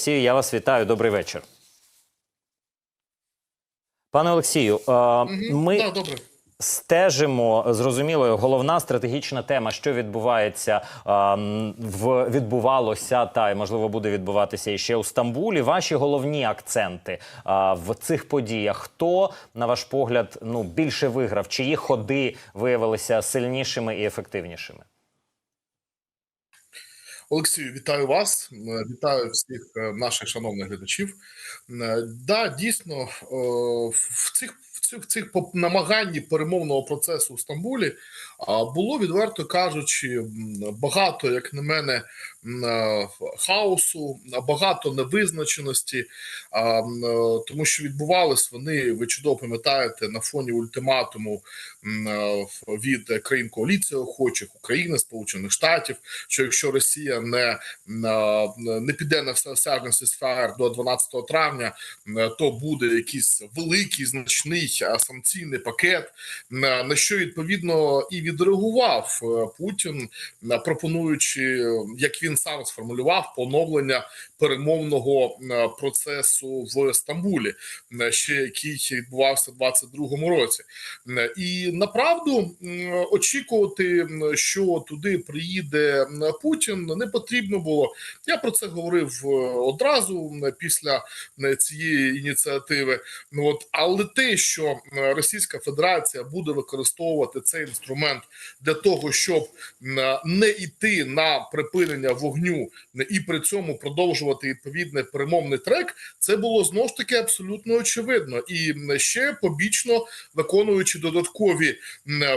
Олексію, я вас вітаю. Добрий вечір. Пане Олексію, ми Да, добре. стежимо зрозуміло, головна стратегічна тема, що відбувається в відбувалося та й можливо буде відбуватися іще у Стамбулі. Ваші головні акценти в цих подіях. Хто, на ваш погляд, ну більше виграв? Чиї ходи виявилися сильнішими і ефективнішими? Олексію, вітаю вас. Е, Вітаю всіх е, наших шановних глядачів. Е, Да, дійсно, в цих цих, цих намаганні перемовного процесу в Стамбулі було відверто кажучи, багато, як на мене, е, хаосу, багато невизначеності, е, тому що відбувались вони, ви чудово пам'ятаєте, на фоні ультиматуму е, від країн коаліції охочих України, Сполучених Штатів, що якщо Росія не, не піде на всеосяжний сесфаєр до 12 травня, то буде якийсь великий значний а, санкційний пакет, на, що відповідно і відреагував е, Путін, е, пропонуючи, е, як він сам сформулював, поновлення перемовного процесу в Стамбулі, ще який відбувався в 22-му році. І направду очікувати, що туди приїде Путін, не потрібно було. Я про це говорив одразу після цієї ініціативи. Ну от, але те, що м, Російська Федерація буде використовувати цей інструмент для того, щоб не йти на припинення вогню і при цьому продовжувати відповідний перемовний трек, це було знову ж таки абсолютно очевидно. І ще побічно виконуючи додаткові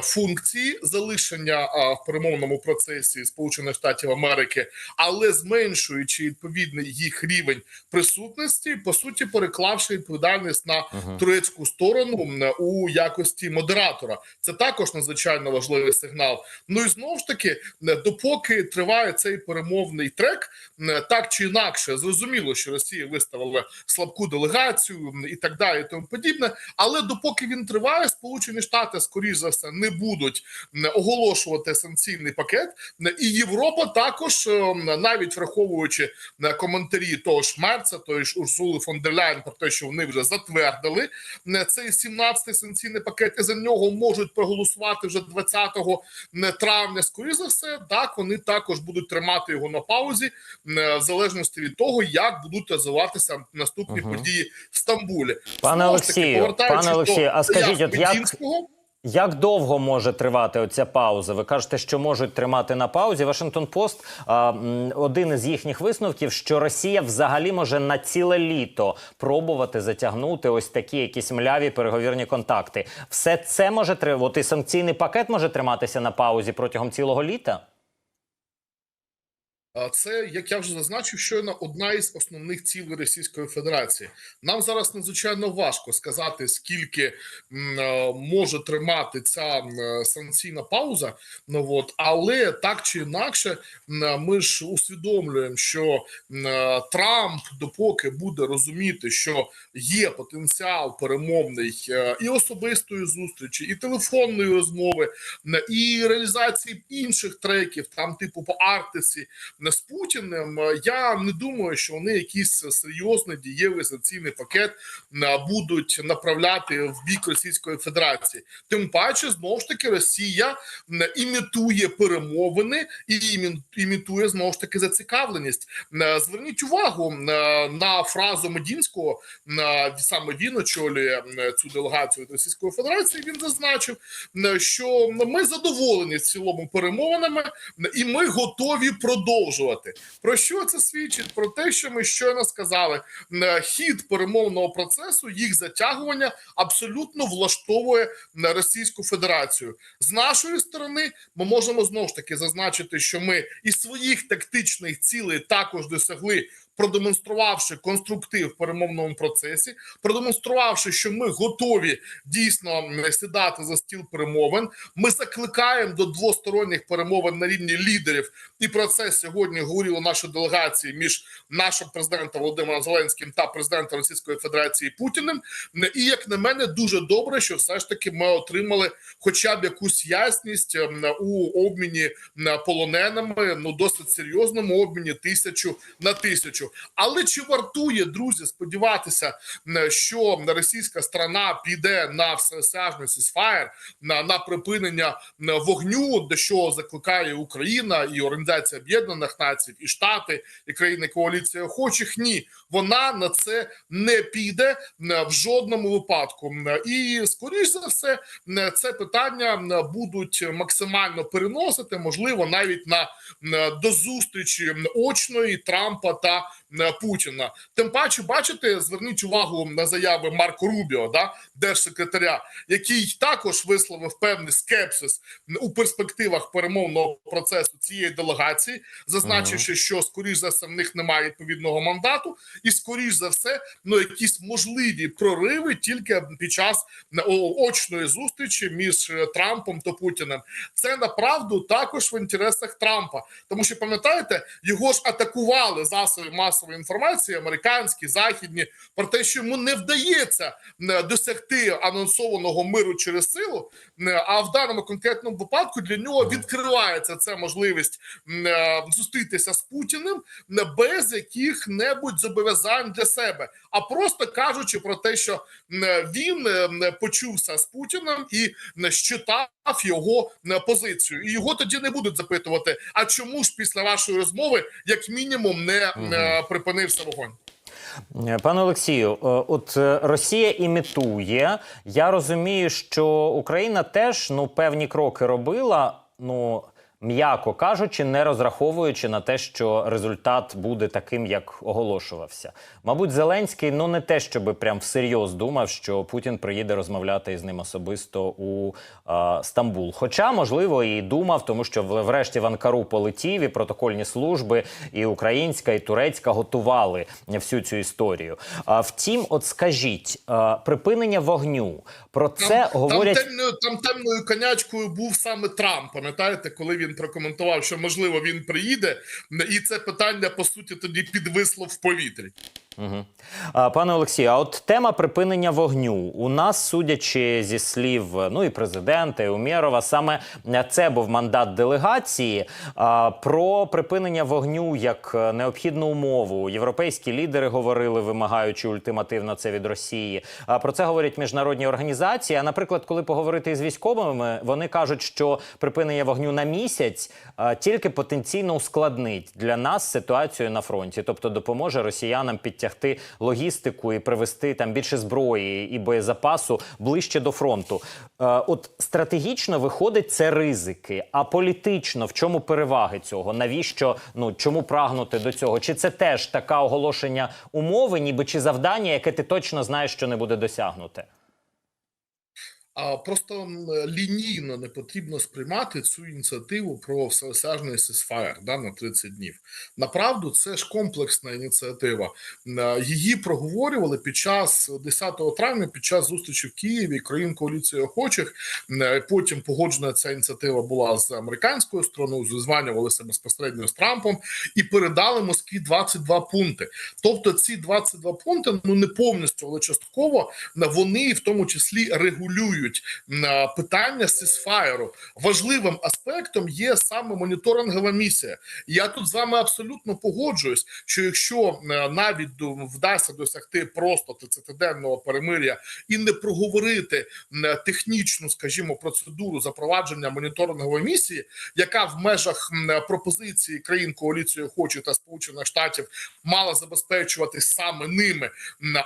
функції залишення в перемовному процесі Сполучених Штатів Америки, але зменшуючи відповідний їх рівень присутності, по суті, переклавши відповідальність на турецьку сторону у якості модератора. Це також надзвичайно важливий сигнал. Ну і знову ж таки, м, допоки триває цей перемовний трек, м, так чи інакше, зрозуміло, що Росія виставила слабку делегацію і так далі, і тому подібне. Але допоки він триває, Сполучені Штати, скоріш за все, не будуть оголошувати санкційний пакет. І Європа також, е, навіть враховуючи коментарі того ж Мерца, тої ж Урсули фон дер Ляйн про те, що вони вже затвердили цей 17-й санкційний пакет, і за нього можуть проголосувати вже 20 травня. Скоріше за все, так вони також будуть тримати його на паузі, м, в залежності від того, як будуть розвиватися наступні угу. події в Стамбулі. Пане Олексію, пане Олексію, а скажіть, от як- Як довго може тривати оця пауза? Ви кажете, що можуть тримати на паузі. Вашингтон Пост один із їхніх висновків, що Росія взагалі може на ціле літо пробувати затягнути ось такі якісь мляві переговірні контакти. Все це може тривати. Санкційний пакет може триматися на паузі протягом цілого літа. Це, як я вже зазначив, щойно одна із основних цілей Російської Федерації. Нам зараз надзвичайно важко сказати, скільки е, може тримати ця е, санкційна пауза. Ну от, але так чи інакше, е, ми ж усвідомлюємо, що Трамп, допоки буде розуміти, що є потенціал перемовний і особистої зустрічі, і телефонної розмови, і реалізації інших треків, там типу по Арктиці з Путіним. Я не думаю, що вони якийсь серйозний дієвий санкційний пакет будуть направляти в бік Російської Федерації. Тим паче, знову ж таки, Росія імітує перемовини і імітує знову ж таки зацікавленість. Зверніть увагу на фразу Медінського. Саме він очолює цю делегацію Російської Федерації. Він зазначив, що ми задоволені в цілому перемовинами і ми готові продовжувати. Про що це свідчить? Про те, що ми щойно сказали, Е, хід перемовного процесу, їх затягування абсолютно влаштовує Російську Федерацію. З нашої сторони, ми можемо знову ж таки зазначити, що ми із своїх тактичних цілей також досягли. Продемонструвавши конструктив в перемовному процесі, продемонструвавши, що ми готові дійсно сідати за стіл перемовин, ми закликаємо до двосторонніх перемовин на рівні лідерів, і про це сьогодні говорили наші делегації між нашим президентом Володимиром Зеленським та президентом Російської Федерації Путіним. І як на мене, дуже добре, що все ж таки ми отримали хоча б якусь ясність ем, у обміні полоненими, ну досить серйозному обміні тисячу на тисячу. Але чи вартує друзі сподіватися, що російська сторона піде на всеосяжний сісфаєр, на, на припинення вогню, до чого закликає Україна і Організація Об'єднаних Націй, і Штати, і країни коаліції охочих? Ні, вона на це не піде в жодному випадку. І скоріш за все, це питання будуть максимально переносити, можливо, навіть на до зустрічі очної Трампа та Путіна. Тим паче, бачите, зверніть увагу на заяви Марко Рубіо, да, держсекретаря, який також висловив певний скепсис у перспективах перемовного процесу цієї делегації, зазначивши, що скоріш за все в них немає відповідного мандату, і скоріш за все, ну якісь можливі прориви тільки під час о, очної зустрічі між е, Трампом та Путіним. Це направду також в інтересах Трампа, тому що пам'ятаєте, його ж атакували засоби масової інформації, американські, західні, про те, що йому не вдається е, досягти анонсованого миру через силу. е, А в даному конкретному випадку для нього відкривається ця можливість е, зустрітися з Путіним без яких-небудь зобов'язань для себе, а просто кажучи про те, що він почувся з Путіним і щитав його позицію, і його тоді не будуть запитувати: а чому ж після вашої розмови, як мінімум, не е, припинився вогонь? Пане Олексію, е, от е, Росія імітує. Я розумію, що Україна теж ну певні кроки робила. Ну м'яко кажучи, не розраховуючи на те, що результат буде таким, як оголошувався. Мабуть, Зеленський ну не те, щоби прям всерйоз думав, що Путін приїде розмовляти із ним особисто у е, Стамбул. Хоча, можливо, і думав, тому що врешті в Анкару полетів і протокольні служби, і українська, і турецька готували всю цю історію. А втім, от скажіть, е, припинення вогню про це говорять. там, темною, там темною конячкою був саме Трамп. Пам'ятаєте, коли він прокоментував, що можливо він приїде, і це питання по суті тоді підвисло в повітрі. Угу. Пане Олексію, а от тема припинення вогню у нас, судячи зі слів ну і президента, і Умєрова, саме це був мандат делегації. Про припинення вогню як необхідну умову. Європейські лідери говорили, вимагаючи ультимативно це від Росії. А про це говорять міжнародні організації. А наприклад, коли поговорити з військовими, вони кажуть, що припинення вогню на місяць тільки потенційно ускладнить для нас ситуацію на фронті, тобто допоможе росіянам підтягти логістику і привести там більше зброї і боєзапасу ближче до фронту. Е, от стратегічно виходить це ризики, а політично в чому переваги цього? Навіщо ну чому прагнути до цього? Чи це теж така оголошення умови, ніби чи завдання, яке ти точно знаєш, що не буде досягнуте? А просто лінійно не потрібно сприймати цю ініціативу про всеосяжний сесфаєр да, на 30 днів. Направду, це ж комплексна ініціатива. Її проговорювали під час 10 травня, під час зустрічі в Києві країн коаліції охочих. Е, Потім погоджена ця ініціатива була з американською стороною, зізванювалися безпосередньо з Трампом і передали Москві 22 пункти. Тобто, ці 22 пункти ну не повністю, але частково вони в тому числі регулюють на питання сісфаєру. Важливим аспектом є саме моніторингова місія. Я тут з вами абсолютно погоджуюсь, що якщо е, навіть вдасться досягти просто 30-денного перемиря і не проговорити технічну, скажімо, процедуру запровадження моніторингової місії, яка в межах пропозиції країн коаліції охочих та Сполучених Штатів мала забезпечуватись саме ними,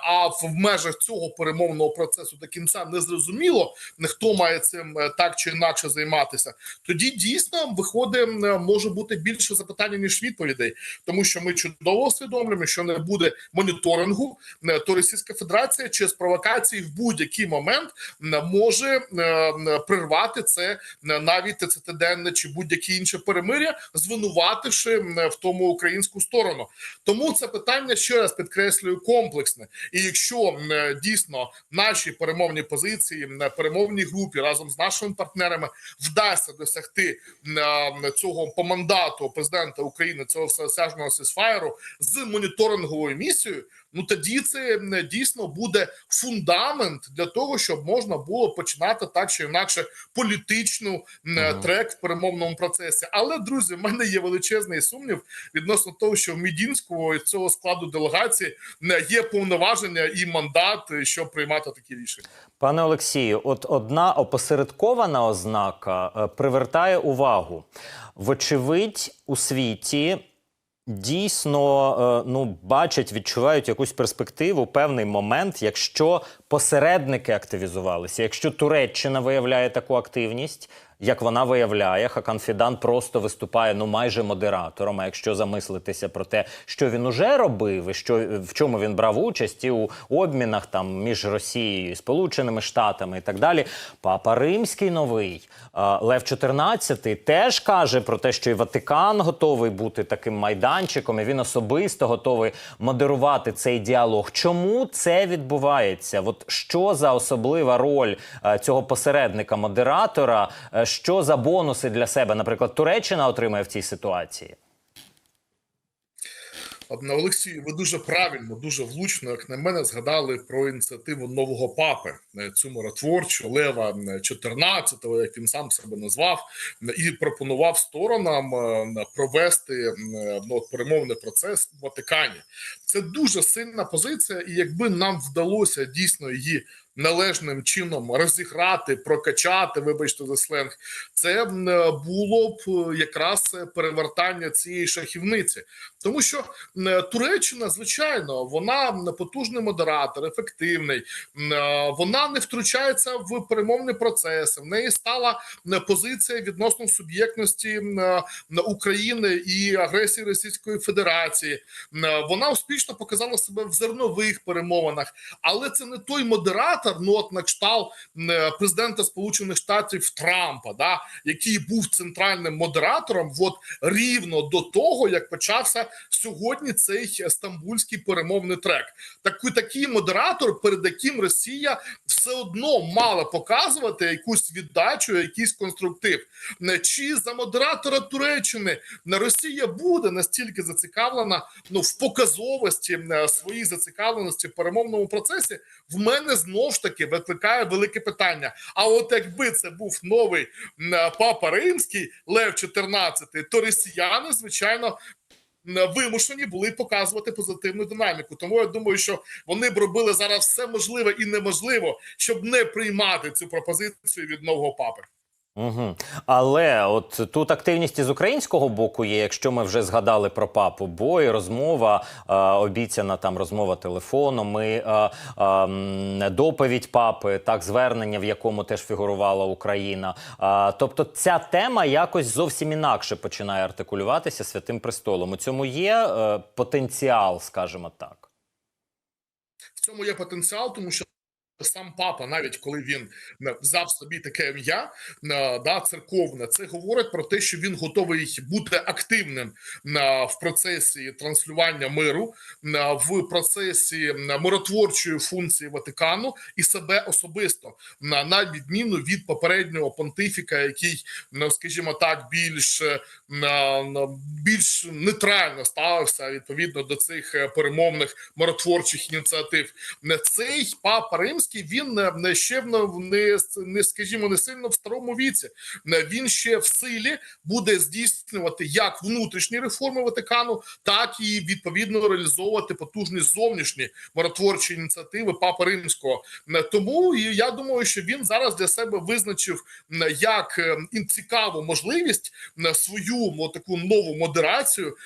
а в межах цього перемовного процесу до кінця не зрозуміло, хто має цим е, так чи інакше займатися. Тоді дійсно виходить, може бути більше запитання ніж відповідей, тому що ми чудово усвідомлюємо, що не буде моніторингу, е, то Російська Федерація через провокації в будь-який момент може е, м, прервати це е, навіть 30-денне чи будь-яке інше перемиря, звинувативши в тому українську сторону. Тому це питання ще раз підкреслюю комплексне. І якщо е, дійсно наші перемовні позиції перемовній групі разом з нашими партнерами вдасться досягти е, цього по мандату президента України цього всесяжного сесфайру з моніторинговою місією. Ну тоді це дійсно буде фундамент для того, щоб можна було починати так чи інакше політичну трек в перемовному процесі. Але друзі, в мене є величезний сумнів відносно того, що в Мідінського і цього складу делегації м, є повноваження і мандат, е, щоб приймати такі рішення. Пане Олексію, от одна опосередкована ознака е, привертає увагу. Вочевидь, у світі дійсно е, ну, бачать, відчувають якусь перспективу, певний момент, якщо посередники активізувалися, якщо Туреччина виявляє таку активність. Як вона виявляє, Хакан Фідан просто виступає ну майже модератором. А якщо замислитися про те, що він уже робив, і що в чому він брав участь і у обмінах там між Росією і Сполученими Штатами і так далі. Папа Римський новий Лев XIV теж каже про те, що і Ватикан готовий бути таким майданчиком, і він особисто готовий модерувати цей діалог. Чому це відбувається? От що за особлива роль е, цього посередника-модератора? Е, Що за бонуси для себе, наприклад, Туреччина отримає в цій ситуації? Олексію, ви дуже правильно, дуже влучно, як на мене, згадали про ініціативу нового папи е, цю миротворчу Лева 14-го, як він сам себе назвав, е, і пропонував сторонам е, провести е, ну, перемовний процес в Ватикані. Це дуже сильна позиція, і якби нам вдалося дійсно її належним чином розіграти, прокачати, вибачте за сленг, це було б е, якраз перевертання цієї шахівниці, тому що Туреччина, звичайно, вона потужний модератор, ефективний. е, Вона не втручається в перемовні процеси. В неї стала позиція відносно суб'єктності е, України і агресії Російської Федерації. Вона успішно показала себе в зернових перемовинах, але це не той модератор, ну от на кшталт е, президента Сполучених Штатів Трампа, да, який був центральним модератором, от рівно до того, як почався сьогодні цей стамбульський перемовний трек. Такий такий модератор, перед яким Росія все одно мала показувати якусь віддачу, якийсь конструктив. Чи за модератора Туреччини не Росія буде настільки зацікавлена ну в показовості е, своїй зацікавленості в перемовному процесі? В мене знов ж таки викликає велике питання. А от якби це був новий папа римський Лев 14, то росіяни, звичайно. Вимушені були показувати позитивну динаміку, тому я думаю, що вони б робили зараз все можливе і неможливо, щоб не приймати цю пропозицію від нового папи. Угу. Але от тут активність із українського боку є, якщо ми вже згадали про папу, бо і розмова е, обіцяна там розмова телефоном, і, е, е, доповідь папи, так звернення, в якому теж фігурувала Україна. Е, тобто ця тема якось зовсім інакше починає артикулюватися святим престолом. У цьому є е, потенціал, скажімо так. В цьому є потенціал, тому що сам папа, навіть коли він е, взяв собі таке ім'я, е, да, церковне, це говорить про те, що він готовий бути активним е, в процесі транслювання миру, в процесі миротворчої функції Ватикану і себе особисто, на, відміну від попереднього понтифіка, який, скажімо так, більш більш нейтрально ставився відповідно до цих перемовних миротворчих ініціатив. Цей папа римський він не- не ще не, не скажімо не сильно в старому віці. Не, Він ще в силі буде здійснювати як внутрішні реформи Ватикану, так і відповідно реалізовувати потужні зовнішні миротворчі ініціативи Папи Римського. Не, Тому я думаю, що він зараз для себе визначив як е, цікаву можливість свою таку нову модерацію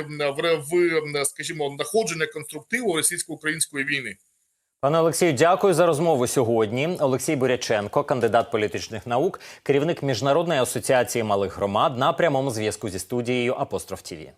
м, в, в скажімо знаходження конструктиву російсько-української війни. Пане Олексію, дякую за розмову сьогодні. Олексій Буряченко, кандидат політичних наук, керівник міжнародної асоціації малих громад на прямому зв'язку зі студією Апостроф ТІВІ.